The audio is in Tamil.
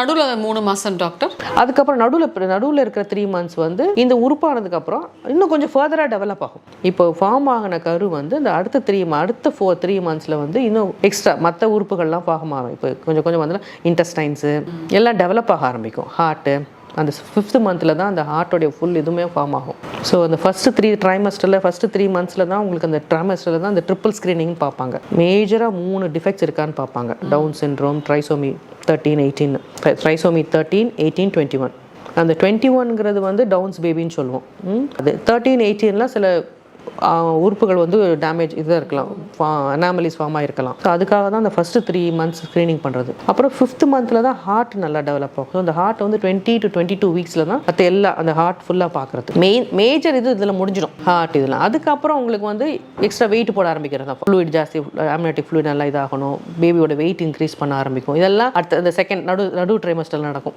நடுவில் மூணு மாதம் டாக்டர் அதுக்கப்புறம் நடுவில் நடுவில் இருக்கிற த்ரீ மந்த்ஸ் வந்து இந்த உறுப்பானதுக்கு அப்புறம் இன்னும் கொஞ்சம் ஃபர்தராக டெவலப் ஆகும். இப்போ ஃபார்ம் ஆகின கரு வந்து இந்த அடுத்த த்ரீ அடுத்த ஃபோர் த்ரீ மந்த்ஸில் வந்து இன்னும் எக்ஸ்ட்ரா மற்ற உறுப்புகள்லாம் ஃபார்ம் ஆகும். இப்போ கொஞ்சம் கொஞ்சம் வந்து இன்டெஸ்டைன்ஸு எல்லாம் டெவலப் ஆக ஆரம்பிக்கும். ஹார்ட்டு அந்த ஃபிஃப்த் மந்தில் தான் அந்த ஹார்ட்டோடைய ஃபுல் இதுவுமே ஃபார்ம் ஆகும். ஸோ அந்த ஃபஸ்ட்டு த்ரீ ட்ரைமஸ்டரில் ஃபஸ்ட்டு த்ரீ மந்த்ஸில் தான் உங்களுக்கு அந்த ட்ரைமஸ்டரில் தான் அந்த ட்ரிபிள் ஸ்க்ரீனிங் பார்ப்பாங்க. மேஜராக மூணு டிஃபெக்ட்ஸ் இருக்கான்னு பார்ப்பாங்க. Down syndrome trisomy thirteen eighteen trisomy thirteen eighteen twenty one அந்த டுவெண்ட்டி ஒன்ங்கிறது வந்து டவுன்ஸ் பேபின்னு சொல்லுவோம்? அது தேர்ட்டீன் எயிட்டீனில் சில உறுப்புகள் வந்து டேமேஜ் இதாக இருக்கலாம். அனாமலிஸ் ஃபார்ம் ஆகிருக்கலாம் ஸோ அதுக்காக தான் அந்த ஃபஸ்ட்டு த்ரீ மந்த்ஸ் ஸ்க்ரீனிங் பண்ணுறது அப்புறம் ஃபிஃப்த் மந்த்தில் தான் ஹார்ட் நல்லா டெவலப் ஆகும். ஸோ அந்த ஹார்ட் வந்து டுவெண்ட்டி டு டுவெண்ட்டி டூ வீக்ஸில் தான் அது எல்லா அந்த ஹார்ட் ஃபுல்லாக பார்க்குறது மெயின் மேஜர் இது இதில் முடிஞ்சிடும். ஹார்ட் இதில் அதுக்கப்புறம் உங்களுக்கு வந்து எக்ஸ்ட்ரா வெயிட் போட ஆரம்பிக்கிறது. தான் ஃப்ளூயிட் ஜாஸ்தி அம்னாட்டிக் ஃப்ளூயிட் நல்லா இதாகணும். பேபியோட வெயிட் இன்க்ரீஸ் பண்ண ஆரம்பிக்கும். இதெல்லாம் அடுத்த அந்த செகண்ட் நடு நடு ட்ரைமஸ்டர் நடக்கும்.